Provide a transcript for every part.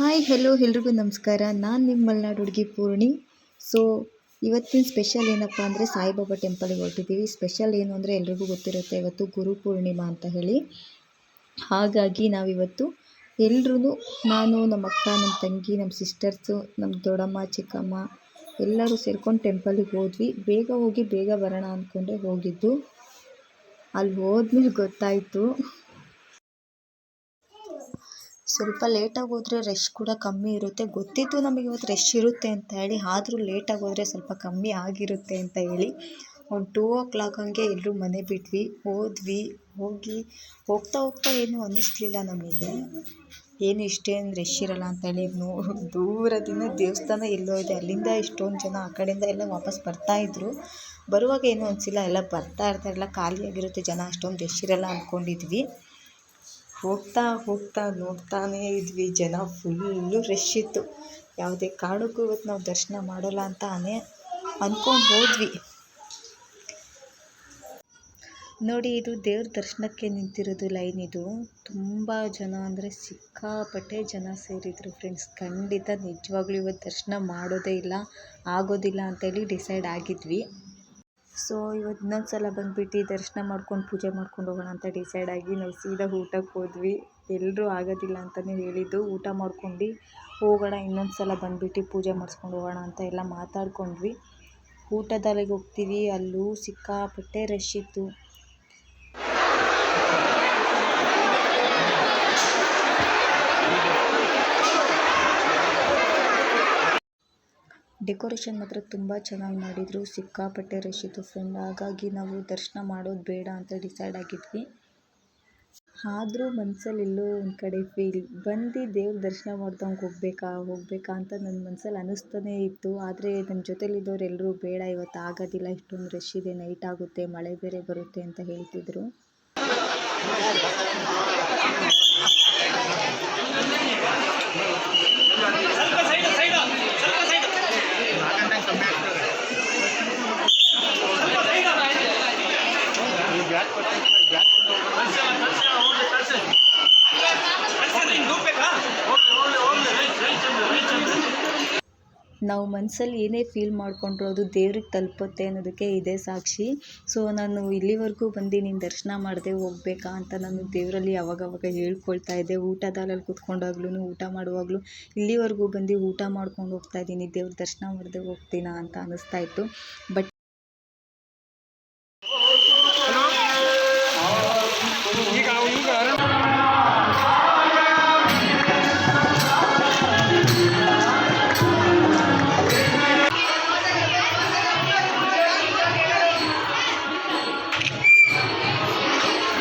Hi hello ಎಲ್ರಿಗೂ ನಮಸ್ಕಾರ. ನಾನು ನಿಮ್ಮ ಮಲೆನಾಡು ಹುಡುಗಿ ಪೂರ್ಣಿ. ಸೊ ಇವತ್ತಿನ ಸ್ಪೆಷಲ್ ಏನಪ್ಪ ಅಂದರೆ ಸಾಯಿಬಾಬಾ ಟೆಂಪಲ್ಗೆ ಹೊರಟಿದ್ದೀವಿ ಸ್ಪೆಷಲ್ ಏನು ಅಂದರೆ ಎಲ್ರಿಗೂ ಗೊತ್ತಿರುತ್ತೆ ಇವತ್ತು ಗುರು ಪೂರ್ಣಿಮಾ ಅಂತ ಹೇಳಿ. ಹಾಗಾಗಿ ನಾವಿವತ್ತು ಎಲ್ರೂ ನಾನು ನಮ್ಮ ಅಕ್ಕ ನಮ್ಮ ತಂಗಿ ನಮ್ಮ ಸಿಸ್ಟರ್ಸು ನಮ್ಮ ದೊಡ್ಡಮ್ಮ, ಚಿಕ್ಕಮ್ಮ ಎಲ್ಲರೂ ಸೇರ್ಕೊಂಡು ಟೆಂಪಲಿಗೆ ಹೋದ್ವಿ. ಬೇಗ ಹೋಗಿ ಬೇಗ ಬರೋಣ ಅಂದ್ಕೊಂಡೆ ಹೋಗಿದ್ದು. ಅಲ್ಲಿ ಹೋದ್ಮೇಲೆ ಗೊತ್ತಾಯಿತು. ಸ್ವಲ್ಪ ಲೇಟಾಗಿ ಹೋದರೆ ರಶ್ ಕೂಡ ಕಮ್ಮಿ ಇರುತ್ತೆ. ಗೊತ್ತಿತ್ತು ನಮಗೆ ಇವತ್ತು ರಶ್ ಇರುತ್ತೆ ಅಂತ ಹೇಳಿ, ಆದರೂ ಲೇಟಾಗಿ ಹೋದರೆ ಸ್ವಲ್ಪ ಕಮ್ಮಿ ಆಗಿರುತ್ತೆ ಅಂತ ಹೇಳಿ, ಒಂದು ಟೂ ಓ ಕ್ಲಾಕ್ ಹಂಗೆ ಎಲ್ಲರೂ ಮನೆ ಬಿಟ್ವಿ. ಹೋದ್ವಿ, ಹೋಗಿ, ಹೋಗ್ತಾ ಹೋಗ್ತಾ ಏನೂ ಅನ್ನಿಸ್ಲಿಲ್ಲ ನಮಗೆ. ಏನು ಇಷ್ಟೇನು ರಶ್ ಇರಲ್ಲ ಅಂತೇಳಿ ನೋ, ದೂರದಿಂದ ದೇವಸ್ಥಾನ ಎಲ್ಲೋ ಇದೆ, ಅಲ್ಲಿಂದ ಇಷ್ಟೊಂದು ಜನ ಆ ಕಡೆಯಿಂದ ಎಲ್ಲ ವಾಪಸ್ ಬರ್ತಾಯಿದ್ರು ಬರುವಾಗ ಏನೂ ಅನಿಸಿಲ್ಲ, ಎಲ್ಲ ಬರ್ತಾ ಇರ್ತಾರಲ್ಲ ಖಾಲಿಯಾಗಿರುತ್ತೆ ಜನ, ಅಷ್ಟೊಂದು ರಶ್ ಇರಲ್ಲ ಅಂದ್ಕೊಂಡಿದ್ವಿ ಹೋಗ್ತಾ ಹೋಗ್ತಾ ನೋಡ್ತಾನೇ ಇದ್ವಿ. ಜನ ಫುಲ್ಲು ರಶ್ ಇತ್ತು. ಯಾವುದೇ ಕಾರಣಕ್ಕೂ ಇವತ್ತು ನಾವು ದರ್ಶನ ಮಾಡೋಲ್ಲ ಅಂತ ಅನೇ ಅಂದ್ಕೊಂಡು ಹೋದ್ವಿ. ನೋಡಿ, ಇದು ದೇವ್ರ ದರ್ಶನಕ್ಕೆ ನಿಂತಿರೋದು ಲೈನ್ ಇದು. ತುಂಬ ಜನ ಅಂದರೆ ಸಿಕ್ಕಾಪಟ್ಟೆ ಜನ ಸೇರಿದರು ಫ್ರೆಂಡ್ಸ್. ಖಂಡಿತ ನಿಜವಾಗ್ಲೂ ಇವತ್ತು ದರ್ಶನ ಮಾಡೋದೇ ಇಲ್ಲ, ಆಗೋದಿಲ್ಲ ಅಂತೇಳಿ ಡಿಸೈಡ್ ಆಗಿದ್ವಿ. ಸೊ ಇವತ್ತು ಇನ್ನೊಂದು ಸಲ ಬಂದ್ಬಿಟ್ಟು ದರ್ಶನ ಮಾಡ್ಕೊಂಡು ಪೂಜೆ ಮಾಡ್ಕೊಂಡು ಹೋಗೋಣ ಅಂತ ಡಿಸೈಡ್ ಆಗಿ ನಾವು ಸೀದಾ ಊಟಕ್ಕೆ ಹೋದ್ವಿ. ಎಲ್ಲರೂ ಆಗೋದಿಲ್ಲ ಅಂತಲೇ ಹೇಳಿದ್ದು. ಊಟ ಮಾಡ್ಕೊಂಡು ಹೋಗೋಣ, ಇನ್ನೊಂದು ಸಲ ಬಂದ್ಬಿಟ್ಟು ಪೂಜೆ ಮಾಡಿಸ್ಕೊಂಡು ಹೋಗೋಣ ಅಂತ ಎಲ್ಲ ಮಾತಾಡ್ಕೊಂಡ್ವಿ. ಊಟದಲ್ಲಿಗೆ ಹೋಗ್ತೀವಿ. ಅಲ್ಲೂ ಸಿಕ್ಕಾಪಟ್ಟೆ ರಶ್ ಇತ್ತು. ಡೆಕೋರೇಷನ್ ಮಾತ್ರ ತುಂಬ ಚೆನ್ನಾಗಿ ಮಾಡಿದರು. ಸಿಕ್ಕಾಪಟ್ಟೆ ರಶ್ ಇತ್ತು ಫ್ರೆಂಡ್ ಹಾಗಾಗಿ ನಾವು ದರ್ಶನ ಮಾಡೋದು ಬೇಡ ಅಂತ ಡಿಸೈಡ್ ಆಗಿದ್ವಿ. ಆದರೂ ಮನ್ಸಲ್ಲಿ ಎಲ್ಲೋ ಒಂದು ಕಡೆ ಫೀಲ್ ಬಂದು ದೇವ್ರ ದರ್ಶನ ಮಾಡ್ದಂಗೆ ಹೋಗ್ಬೇಕಾ, ಹೋಗಬೇಕಾ ಅಂತ ನನ್ನ ಮನ್ಸಲ್ಲಿ ಅನ್ನಿಸ್ತಾನೇ ಇತ್ತು. ಆದರೆ ನನ್ನ ಜೊತೆಲಿದ್ದವ್ರು ಎಲ್ಲರೂ ಬೇಡ, ಇವತ್ತು ಆಗೋದಿಲ್ಲ, ಇಷ್ಟೊಂದು ರಶ್ ಇದೆ ನೈಟ್ ಆಗುತ್ತೆ, ಮಳೆ ಬೇರೆ ಬರುತ್ತೆ ಅಂತ ಹೇಳ್ತಿದ್ರು. ನಾವು ಮನಸ್ಸಲ್ಲಿ ಏನೇ ಫೀಲ್ ಮಾಡಿಕೊಂಡ್ರು ಅದು ದೇವ್ರಿಗೆ ತಲುಪುತ್ತೆ ಅನ್ನೋದಕ್ಕೆ ಇದೇ ಸಾಕ್ಷಿ. ಸೊ ನಾನು ಇಲ್ಲಿವರೆಗೂ ಬಂದು ನೀನು ದರ್ಶನ ಮಾಡದೆ ಹೋಗ್ಬೇಕಾ ಅಂತ ನಾನು ದೇವರಲ್ಲಿ ಅವಾಗವಾಗ ಹೇಳ್ಕೊಳ್ತಾ ಇದ್ದೆ. ಊಟದಲ್ಲಿ ಕುತ್ಕೊಂಡಾಗ್ಲೂ ಊಟ ಮಾಡುವಾಗಲೂ ಇಲ್ಲಿವರೆಗೂ ಬಂದು ಊಟ ಮಾಡ್ಕೊಂಡು ಹೋಗ್ತಾ ಇದ್ದೀನಿ. ದೇವ್ರ ದರ್ಶನ ಮಾಡದೆ ಹೋಗ್ತೀನಾ ಅಂತ ಅನ್ನಿಸ್ತಾ ಇತ್ತು. ಬಟ್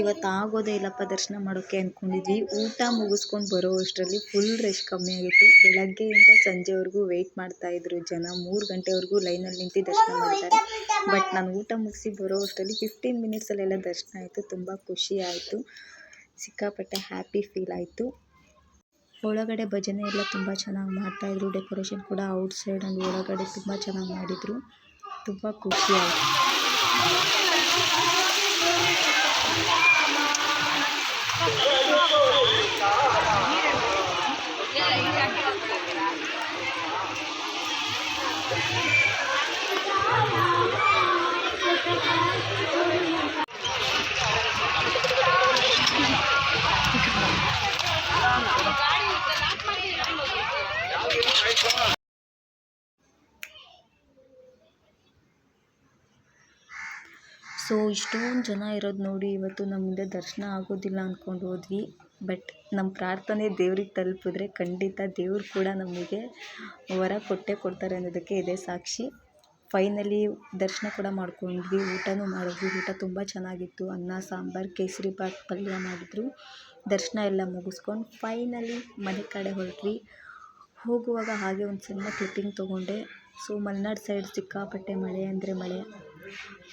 ಇವತ್ತು ಆಗೋದೇ ಇಲ್ಲಪ್ಪ ದರ್ಶನ ಮಾಡೋಕ್ಕೆ ಅಂದ್ಕೊಂಡಿದ್ವಿ. ಊಟ ಮುಗಿಸ್ಕೊಂಡು ಬರೋ ಅಷ್ಟರಲ್ಲಿ ಫುಲ್ ರಶ್ ಕಮ್ಮಿ ಆಗಿತ್ತು. ಬೆಳಗ್ಗೆಯಿಂದ ಸಂಜೆವರೆಗೂ ವೆಯ್ಟ್ ಮಾಡ್ತಾಯಿದ್ರು ಜನ. ಮೂರು ಗಂಟೆವರೆಗೂ ಲೈನಲ್ಲಿ ನಿಂತು ದರ್ಶನ ಮಾಡ್ತಾರೆ. ಬಟ್ ನಾನು ಊಟ ಮುಗಿಸಿ ಬರೋ ಅಷ್ಟರಲ್ಲಿ ಫಿಫ್ಟೀನ್ ಮಿನಿಟ್ಸಲ್ಲೆಲ್ಲ ದರ್ಶನ ಆಯಿತು. ತುಂಬ ಖುಷಿ ಆಯಿತು. ಸಿಕ್ಕಾಪಟ್ಟೆ ಹ್ಯಾಪಿ ಫೀಲ್ ಆಯಿತು. ಒಳಗಡೆ ಭಜನೆ ಎಲ್ಲ ತುಂಬ ಚೆನ್ನಾಗಿ ಮಾಡ್ತಾಯಿದ್ರು ಡೆಕೋರೇಷನ್ ಕೂಡ ಔಟ್ ಸೈಡ್ ಒಳಗಡೆ ತುಂಬ ಚೆನ್ನಾಗಿ ಮಾಡಿದರು. ತುಂಬ ಖುಷಿ ಆಯಿತು. Thank you. ಸೊ ಇಷ್ಟೊಂದು ಜನ ಇರೋದು ನೋಡಿ ಇವತ್ತು ನಮ್ಮಿಂದ ದರ್ಶನ ಆಗೋದಿಲ್ಲ ಅಂದ್ಕೊಂಡು ಹೋದ್ವಿ. ಬಟ್ ನಮ್ಮ ಪ್ರಾರ್ಥನೆ ದೇವ್ರಿಗೆ ತಲುಪಿದ್ರೆ ಖಂಡಿತ ದೇವ್ರು ಕೂಡ ನಮಗೆ ವರ ಕೊಟ್ಟೇ ಕೊಡ್ತಾರೆ ಅನ್ನೋದಕ್ಕೆ ಇದೇ ಸಾಕ್ಷಿ. ಫೈನಲಿ ದರ್ಶನ ಕೂಡ ಮಾಡ್ಕೊಂಡ್ವಿ, ಊಟನೂ ಮಾಡಿದ್ವಿ. ಊಟ ತುಂಬ ಚೆನ್ನಾಗಿತ್ತು. ಅನ್ನ, ಸಾಂಬಾರು, ಕೇಸರಿ ಬಾತ್, ಪಲ್ಯ ಮಾಡಿದ್ರು. ದರ್ಶನ ಎಲ್ಲ ಮುಗಿಸ್ಕೊಂಡು ಫೈನಲಿ ಮನೆ ಕಡೆ ಹೊರಟ್ವಿ. ಹೋಗುವಾಗ ಹಾಗೆ ಒಂದು ಸಣ್ಣ ಕ್ಲಿಪ್ಪಿಂಗ್ ತೊಗೊಂಡೆ. ಸೊ ಮಲೆನಾಡು ಸೈಡ್ ಸಿಕ್ಕಾಪಟ್ಟೆ ಮಳೆ ಅಂದರೆ ಮಳೆ.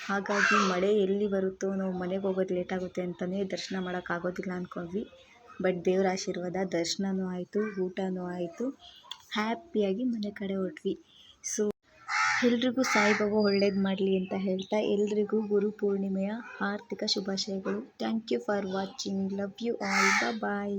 ಹಾಗಾಗಿ ಮಳೆ ಎಲ್ಲಿ ಬರುತ್ತೋ ನಾವು ಮನೆಗೆ ಹೋಗೋದು ಲೇಟ್ ಆಗುತ್ತೆ ಅಂತಲೇ ದರ್ಶನ ಮಾಡೋಕ್ಕಾಗೋದಿಲ್ಲ ಅಂದ್ಕೊಂಡ್ವಿ ಬಟ್ ದೇವ್ರ ಆಶೀರ್ವಾದ ದರ್ಶನವೂ ಆಯಿತು ಊಟವೂ ಆಯಿತು. ಹ್ಯಾಪಿಯಾಗಿ ಮನೆ ಕಡೆ ಹೊರಟ್ವಿ. ಸೊ ಎಲ್ರಿಗೂ ಸಾಯಿಬಾಬಾ ಒಳ್ಳೇದು ಮಾಡಲಿ ಅಂತ ಹೇಳ್ತಾ ಎಲ್ರಿಗೂ ಗುರು ಪೂರ್ಣಿಮೆಯ ಆರ್ಥಿಕ ಶುಭಾಶಯಗಳು. Thank you for watching love you all bye